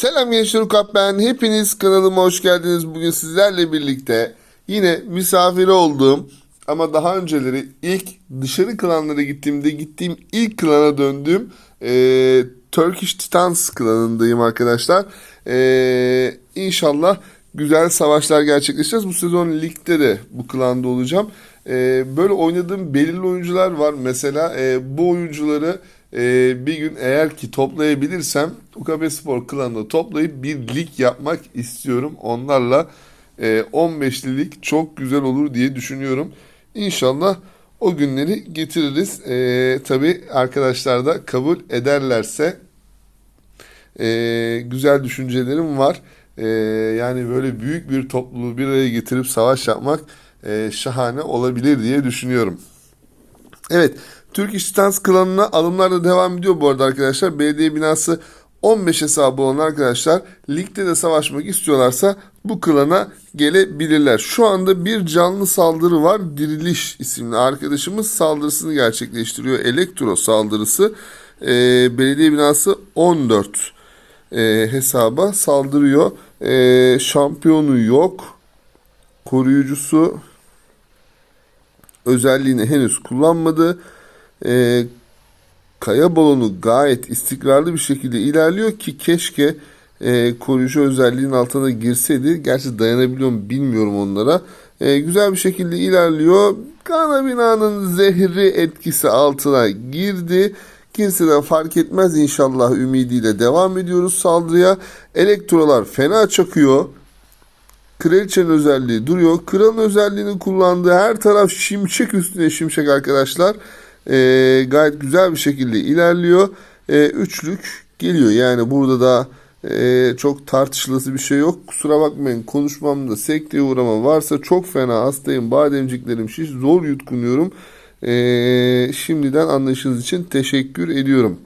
Selam gençler Ukap ben. Hepiniz kanalıma hoş geldiniz. Bugün sizlerle birlikte yine misafiri olduğum ama daha önceleri ilk dışarı klanlara gittiğimde gittiğim ilk klana döndüğüm eee, Turkish Titans klanındayım arkadaşlar. Eee inşallah güzel savaşlar gerçekleşeceğiz. Bu sezon ligde de bu klanda olacağım. Eee, böyle oynadığım belirli oyuncular var. Mesela eee, bu oyuncuları eee, bir gün eğer ki toplayabilirsem UKB Spor klanında toplayıp bir lig yapmak istiyorum. Onlarla eee 15'li lig çok güzel olur diye düşünüyorum. İnşallah o günleri getiririz. Eee tabii arkadaşlar da kabul ederlerse ee, güzel düşüncelerim var. Ee, yani böyle büyük bir topluluğu bir araya getirip savaş yapmak e, şahane olabilir diye düşünüyorum. Evet, Türk İş Stans klanına alımlar da devam ediyor bu arada arkadaşlar. Belediye binası 15 hesabı olan arkadaşlar ligde de savaşmak istiyorlarsa bu klana gelebilirler. Şu anda bir canlı saldırı var. Diriliş isimli arkadaşımız saldırısını gerçekleştiriyor. Elektro saldırısı. Ee, belediye binası 14 e, hesaba saldırıyor. E, şampiyonu yok. Koruyucusu özelliğini henüz kullanmadı. E, kaya balonu gayet istikrarlı bir şekilde ilerliyor ki keşke e, koruyucu özelliğin altına girseydi. Gerçi dayanabiliyor mu bilmiyorum onlara. E, güzel bir şekilde ilerliyor. Kana binanın zehri etkisi altına girdi. Kimseden fark etmez inşallah ümidiyle devam ediyoruz saldırıya. Elektrolar fena çakıyor. Kraliçenin özelliği duruyor. Kralın özelliğini kullandığı her taraf şimşek üstüne şimşek arkadaşlar. Ee, gayet güzel bir şekilde ilerliyor. Ee, üçlük geliyor. Yani burada da e, çok tartışılası bir şey yok. Kusura bakmayın konuşmamda sekteye uğrama varsa çok fena hastayım. Bademciklerim şiş zor yutkunuyorum. Ee, şimdiden anlayışınız için teşekkür ediyorum.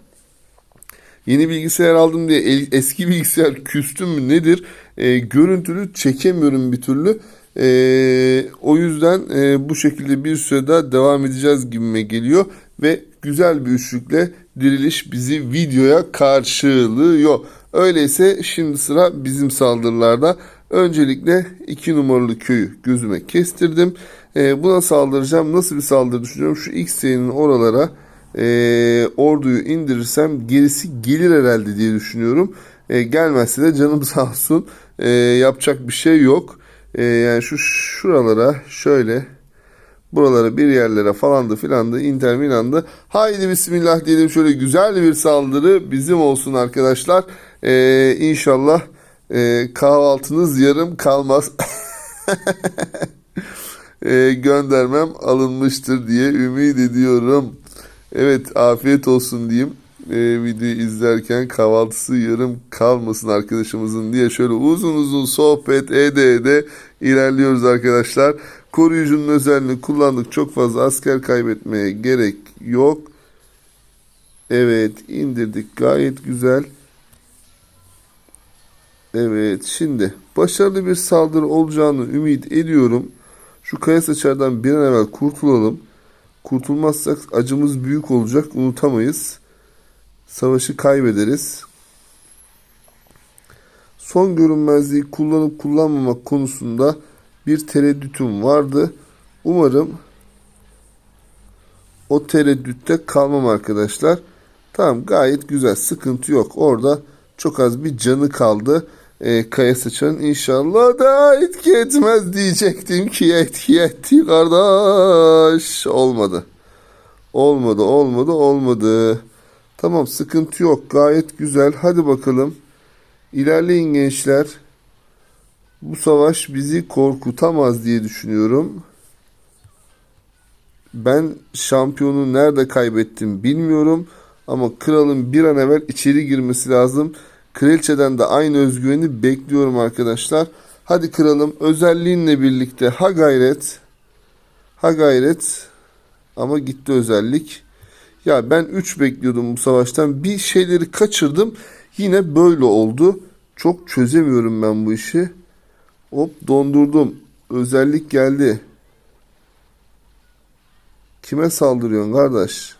Yeni bilgisayar aldım diye eski bilgisayar küstüm mü nedir? Ee, görüntülü çekemiyorum bir türlü. Ee, o yüzden e, bu şekilde bir süre daha devam edeceğiz gibime geliyor. Ve güzel bir üçlükle diriliş bizi videoya karşılıyor. Öyleyse şimdi sıra bizim saldırılarda. Öncelikle 2 numaralı köyü gözüme kestirdim. Ee, buna saldıracağım. Nasıl bir saldırı düşünüyorum? Şu X'nin oralara e, orduyu indirirsem gerisi gelir herhalde diye düşünüyorum. E, gelmezse de canım sağ olsun. E, yapacak bir şey yok. E, yani şu şuralara şöyle buralara bir yerlere falandı filandı Inter Milan'dı. Haydi bismillah diyelim şöyle güzel bir saldırı bizim olsun arkadaşlar. E, inşallah e, kahvaltınız yarım kalmaz. e, göndermem alınmıştır diye ümit ediyorum. Evet afiyet olsun diyeyim. E, videoyu izlerken kahvaltısı yarım kalmasın arkadaşımızın diye şöyle uzun uzun sohbet ede ede ilerliyoruz arkadaşlar. Koruyucunun özelliğini kullandık. Çok fazla asker kaybetmeye gerek yok. Evet indirdik gayet güzel. Evet şimdi başarılı bir saldırı olacağını ümit ediyorum. Şu kaya saçardan bir an evvel kurtulalım. Kurtulmazsak acımız büyük olacak unutamayız. Savaşı kaybederiz. Son görünmezliği kullanıp kullanmamak konusunda bir tereddütüm vardı. Umarım o tereddütte kalmam arkadaşlar. Tamam gayet güzel sıkıntı yok. Orada çok az bir canı kaldı. Ee, kaya sıçan inşallah da etki etmez diyecektim ki etki etti kardeş. Olmadı. Olmadı olmadı olmadı. Tamam sıkıntı yok gayet güzel. Hadi bakalım. İlerleyin gençler. Bu savaş bizi korkutamaz diye düşünüyorum. Ben şampiyonu nerede kaybettim bilmiyorum. Ama kralın bir an evvel içeri girmesi lazım. Kraliçeden de aynı özgüveni bekliyorum arkadaşlar. Hadi kralım özelliğinle birlikte ha gayret. Ha gayret. Ama gitti özellik. Ya ben 3 bekliyordum bu savaştan. Bir şeyleri kaçırdım. Yine böyle oldu. Çok çözemiyorum ben bu işi. Hop dondurdum. Özellik geldi. Kime saldırıyorsun kardeş?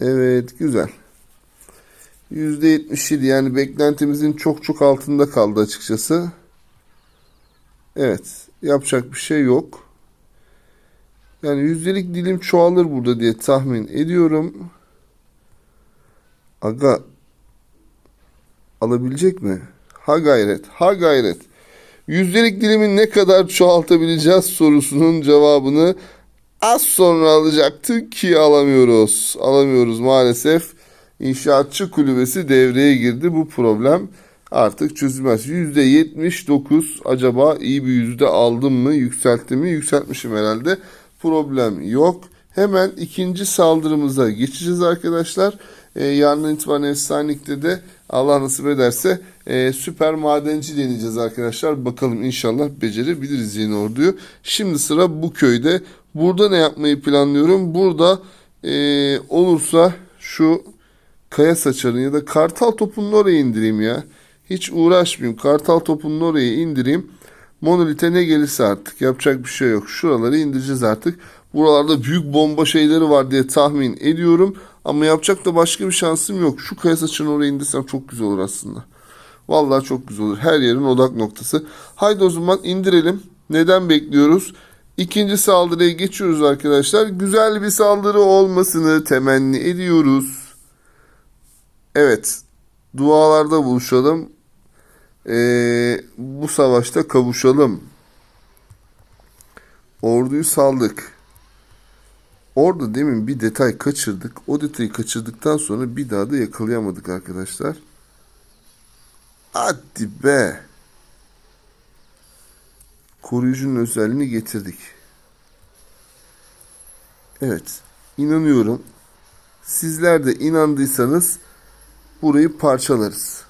Evet güzel. %77 yani beklentimizin çok çok altında kaldı açıkçası. Evet. Yapacak bir şey yok. Yani yüzdelik dilim çoğalır burada diye tahmin ediyorum. Aga alabilecek mi? Ha gayret, ha gayret. Yüzdelik dilimi ne kadar çoğaltabileceğiz sorusunun cevabını az sonra alacaktık ki alamıyoruz. Alamıyoruz maalesef. İnşaatçı kulübesi devreye girdi. Bu problem artık çözülmez. %79 acaba iyi bir yüzde aldım mı, yükselttim mi? Yükseltmişim herhalde. Problem yok. Hemen ikinci saldırımıza geçeceğiz arkadaşlar. Ee, yarın itibaren Efsanelik'te de Allah nasip ederse e, süper madenci deneyeceğiz arkadaşlar. Bakalım inşallah becerebiliriz yeni orduyu. Şimdi sıra bu köyde. Burada ne yapmayı planlıyorum? Burada e, olursa şu kaya saçarın ya da kartal topunun oraya indireyim ya. Hiç uğraşmayayım. Kartal topunun oraya indireyim. Monolite ne gelirse artık yapacak bir şey yok. Şuraları indireceğiz artık. Buralarda büyük bomba şeyleri var diye tahmin ediyorum. Ama yapacak da başka bir şansım yok. Şu kaya saçını oraya indirsem çok güzel olur aslında. Vallahi çok güzel olur. Her yerin odak noktası. Haydi o zaman indirelim. Neden bekliyoruz? İkinci saldırıya geçiyoruz arkadaşlar. Güzel bir saldırı olmasını temenni ediyoruz. Evet. Dualarda buluşalım. Ee, bu savaşta kavuşalım. Orduyu saldık. Orada demin bir detay kaçırdık. O detayı kaçırdıktan sonra bir daha da yakalayamadık arkadaşlar. Hadi be. Koruyucunun özelliğini getirdik. Evet. inanıyorum. Sizler de inandıysanız burayı parçalarız.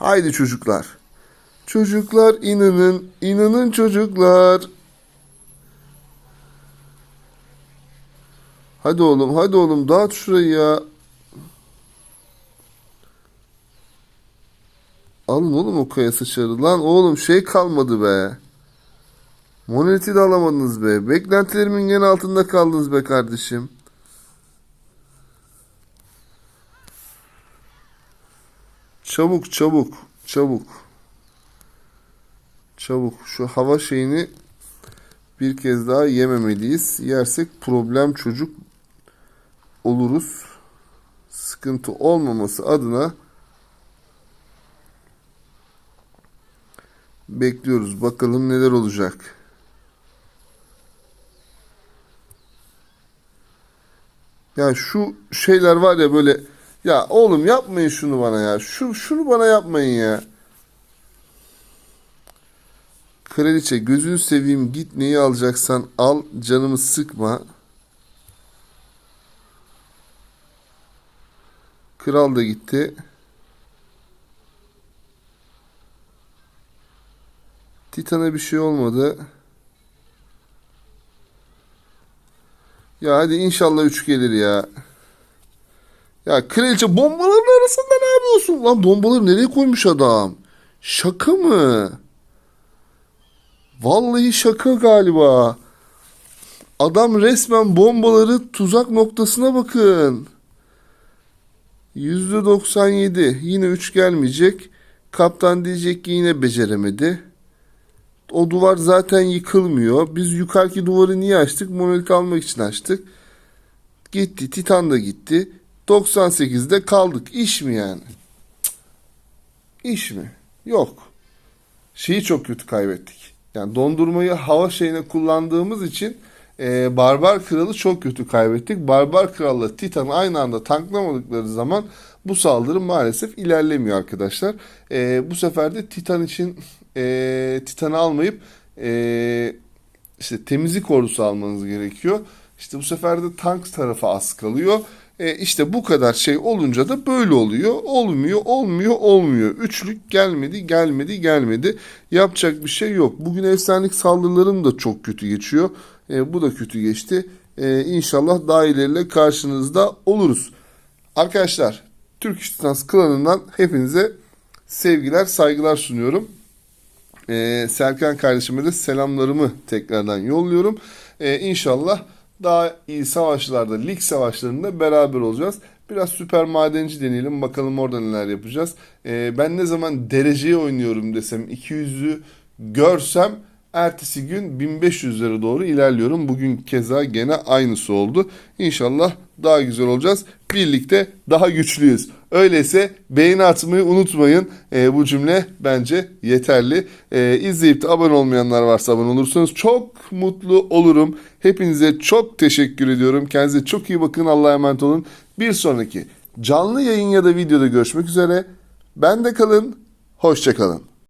Haydi çocuklar. Çocuklar inanın, inanın çocuklar. Hadi oğlum, hadi oğlum dağıt şurayı ya. Alın oğlum o kaya saçarı. Lan oğlum şey kalmadı be. Monoliti de alamadınız be. Beklentilerimin gene altında kaldınız be kardeşim. Çabuk çabuk çabuk. Çabuk şu hava şeyini bir kez daha yememeliyiz. Yersek problem çocuk oluruz. Sıkıntı olmaması adına bekliyoruz. Bakalım neler olacak. Ya şu şeyler var ya böyle ya oğlum yapmayın şunu bana ya. Şu şunu bana yapmayın ya. Kraliçe gözünü seveyim git neyi alacaksan al canımı sıkma. Kral da gitti. Titan'a bir şey olmadı. Ya hadi inşallah 3 gelir ya. Ya kraliçe bombaların arasında ne yapıyorsun? Lan bombaları nereye koymuş adam? Şaka mı? Vallahi şaka galiba. Adam resmen bombaları tuzak noktasına bakın. %97. Yine 3 gelmeyecek. Kaptan diyecek ki yine beceremedi. O duvar zaten yıkılmıyor. Biz yukarıki duvarı niye açtık? Monolit almak için açtık. Gitti. Titan da gitti. 98'de kaldık. İş mi yani? İş mi? Yok. Şeyi çok kötü kaybettik. Yani dondurmayı hava şeyine kullandığımız için e, Barbar Kralı çok kötü kaybettik. Barbar Kral'la Titan aynı anda tanklamadıkları zaman bu saldırı maalesef ilerlemiyor arkadaşlar. E, bu sefer de Titan için e, Titan'ı almayıp e, işte temizlik ordusu almanız gerekiyor. İşte bu sefer de tank tarafı az kalıyor. E, işte bu kadar şey olunca da böyle oluyor. Olmuyor, olmuyor, olmuyor. Üçlük gelmedi, gelmedi, gelmedi. Yapacak bir şey yok. Bugün efsanelik saldırılarım da çok kötü geçiyor. E, bu da kötü geçti. E, inşallah daha ileriyle karşınızda oluruz. Arkadaşlar, Türk İş Titans klanından hepinize sevgiler, saygılar sunuyorum. E, Serkan kardeşime de selamlarımı tekrardan yolluyorum. E, inşallah daha iyi savaşlarda, lig savaşlarında beraber olacağız. Biraz süper madenci deneyelim. Bakalım orada neler yapacağız. Ee, ben ne zaman dereceye oynuyorum desem 200'ü görsem ertesi gün 1500'lere doğru ilerliyorum. Bugün keza gene aynısı oldu. İnşallah daha güzel olacağız. Birlikte daha güçlüyüz. Öyleyse beğeni atmayı unutmayın. Ee, bu cümle bence yeterli. Ee, izleyip de abone olmayanlar varsa abone olursanız çok mutlu olurum. Hepinize çok teşekkür ediyorum. Kendinize çok iyi bakın. Allah'a emanet olun. Bir sonraki canlı yayın ya da videoda görüşmek üzere. Ben de kalın. Hoşçakalın.